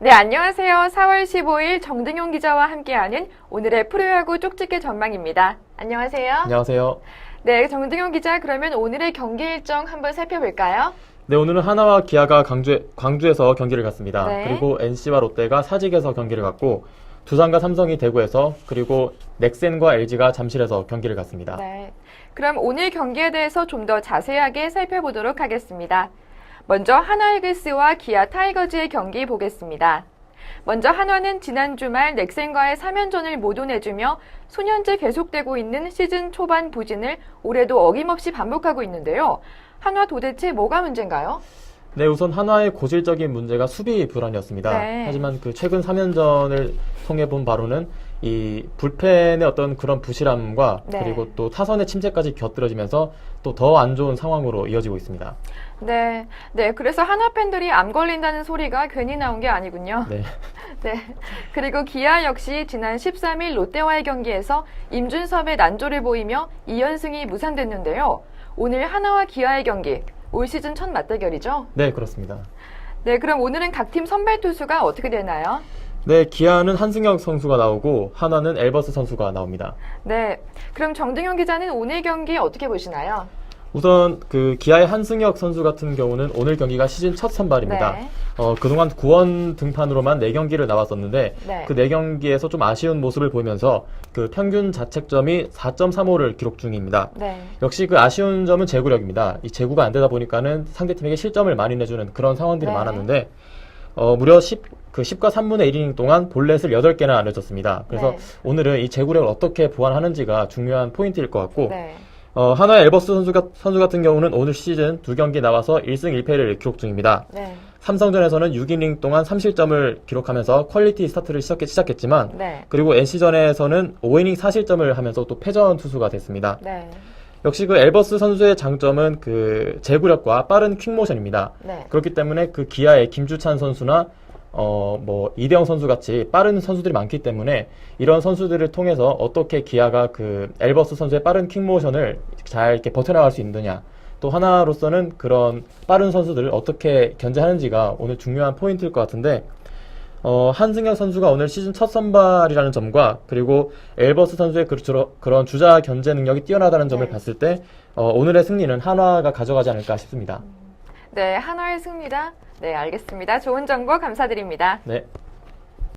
네, 안녕하세요. 4월 15일 정등용 기자와 함께하는 오늘의 프로야구 쪽집게 전망입니다. 안녕하세요. 안녕하세요. 네, 정등용 기자, 그러면 오늘의 경기 일정 한번 살펴볼까요? 네, 오늘은 하나와 기아가 광주, 광주에서 경기를 갔습니다. 네. 그리고 NC와 롯데가 사직에서 경기를 갔고, 두산과 삼성이 대구에서, 그리고 넥센과 LG가 잠실에서 경기를 갔습니다. 네. 그럼 오늘 경기에 대해서 좀 더 자세하게 살펴보도록 하겠습니다. 먼저 하나이글스와 기아 타이거즈의 경기 보겠습니다. 먼저 한화는 지난 주말 넥센과의 3연전을 모두 내주며 수년째 계속되고 있는 시즌 초반 부진을 올해도 어김없이 반복하고 있는데요. 한화 도대체 뭐가 문제인가요? 네, 우선 한화의 고질적인 문제가 수비 불안이었습니다. 네. 하지만 그 최근 3연전을 통해 본 바로는 이 불펜의 어떤 그런 부실함과 네. 그리고 또 타선의 침체까지 곁들여지면서 또 더 안 좋은 상황으로 이어지고 있습니다. 네, 네. 그래서 한화 팬들이 암 걸린다는 소리가 괜히 나온 게 아니군요. 네. 네. 그리고 기아 역시 지난 13일 롯데와의 경기에서 임준섭의 난조를 보이며 2연승이 무산됐는데요. 오늘 하나와 기아의 경기, 올 시즌 첫 맞대결이죠? 네, 그렇습니다. 네, 그럼 오늘은 각 팀 선발 투수가 어떻게 되나요? 네, 기아는 한승혁 선수가 나오고 한화는 엘버스 선수가 나옵니다. 네. 그럼 정등용 기자는 오늘 경기 어떻게 보시나요? 우선 그 기아의 한승혁 선수 같은 경우는 오늘 경기가 시즌 첫 선발입니다. 네. 어, 그동안 구원 등판으로만 4경기를 나왔었는데 네. 그 4경기에서 좀 아쉬운 모습을 보이면서 그 평균 자책점이 4.35를 기록 중입니다. 네. 역시 그 아쉬운 점은 제구력입니다. 이 제구가 안 되다 보니까는 상대팀에게 실점을 많이 내주는 그런 상황들이 네. 많았는데 어, 무려 10, 그 10과 3분의 1이닝 동안 볼넷을 8개나 안 내줬습니다. 그래서 네. 오늘은 이 제구력을 어떻게 보완하는지가 중요한 포인트일 것 같고 네. 어, 하나의 엘버스 선수, 가- 선수 같은 경우는 오늘 시즌 두 경기 나와서 1승 1패를 기록 중입니다. 네. 삼성전에서는 6이닝 동안 30점을 기록하면서 퀄리티 스타트를 시작했, 시작했 지만 네. 그리고 NC전에서는 5이닝 4실점을 하면서 또 패전 투수가 됐습니다. 네. 역시 그 엘버스 선수의 장점은 그 제구력과 빠른 퀵모션입니다. 네. 그렇기 때문에 그 기아의 김주찬 선수나 어 뭐 이대영 선수 같이 빠른 선수들이 많기 때문에 이런 선수들을 통해서 어떻게 기아가 그 엘버스 선수의 빠른 킥모션을 잘 이렇게 버텨나갈 수 있느냐 또 하나로서는 그런 빠른 선수들을 어떻게 견제하는지가 오늘 중요한 포인트일 것 같은데 어, 한승혁 선수가 오늘 시즌 첫 선발이라는 점과 그리고 엘버스 선수의 그, 그런 주자 견제 능력이 뛰어나다는 점을 네. 봤을 때 어, 오늘의 승리는 한화가 가져가지 않을까 싶습니다. 네. 한화의 승리다. 네, 알겠습니다. 좋은 정보 감사드립니다. 네.